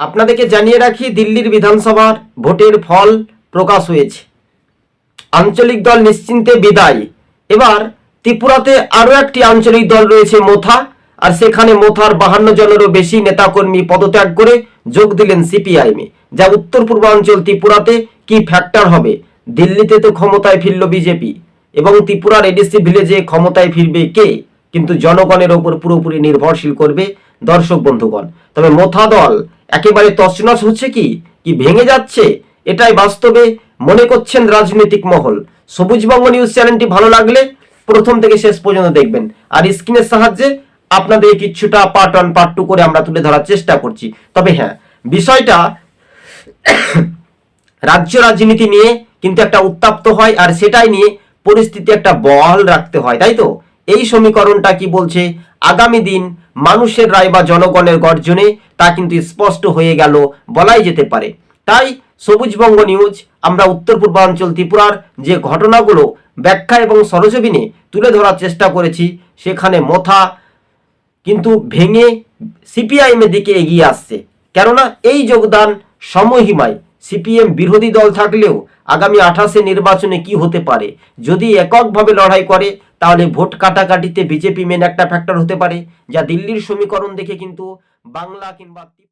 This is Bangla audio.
আপনাদেরকে জানিয়ে রাখি, দিল্লির বিধানসভার ভোটের ফল প্রকাশ হয়েছে। আঞ্চলিক দল নিশ্চিন্তে বিদায়। এবার ত্রিপুরাতে আরও একটি আঞ্চলিক দল রয়েছে মোথা, আর সেখানে মোথার বাহান্ন জনেরও বেশি নেতাকর্মী পদত্যাগ করে যোগ দিলেন সিপিআইএমে যা উত্তর পূর্বাঞ্চল ত্রিপুরাতে কি ফ্যাক্টর হবে? দিল্লিতে তো ক্ষমতায় ফিরল বিজেপি, এবং ত্রিপুরার এডিসি ভিলেজে ক্ষমতায় ফিরবে কে? কিন্তু জনগণের ওপর পুরোপুরি নির্ভরশীল করবে দর্শক বন্ধুগণ, তবে মোথা দল একেবারে তছনছ হচ্ছে কি? কি ভেঙে যাচ্ছে? এটাই বাস্তবে মনে করছেন রাজনৈতিক মহল। সবুজবঙ্গ নিউজ চ্যানেলটি ভালো লাগলে প্রথম থেকে শেষ পর্যন্ত দেখবেন। আর স্ক্রিনের সাহায্যে আপনাদের কিছুটা পার্ট ওয়ান পার্ট টু করে আমরা তুলে ধরার চেষ্টা করছি। তবে হ্যাঁ বিষয়টা রাজ্য রাজনীতি নিয়ে কিন্তু একটা উত্তাপ্ত হয় আর সেটাই নিয়ে পরিস্থিতি একটা বহাল রাখতে হয়, তাই তো? এই সমীকরণটা কি বলছে? আগামী দিন মানুষের রায় বা জনগণের গর্জনে তা কিন্তু স্পষ্ট হয়ে গেল বলাই যেতে পারে। তাই সবুজবঙ্গ নিউজ, আমরা উত্তর পূর্বাঞ্চল ত্রিপুরার যে ঘটনাগুলো ব্যাখ্যা এবং সরজমিনে তুলে ধরার চেষ্টা করেছি, সেখানে মথা কিন্তু ভেঙে সিপিআইএম এর দিকে এগিয়ে আসছে। কেননা এই যোগদান সমহিমায় সিপিএম বিরোধী দল থাকলেও আগামী আঠাশে নির্বাচনে কি হতে পারে? যদি এককভাবে লড়াই করে, তাহলে ভোট কাটাকাটিতে বিজেপি মেন একটা ফ্যাক্টর হতে পারে, যা দিল্লির সমীকরণ দেখে কিন্তু বাংলা কিংবা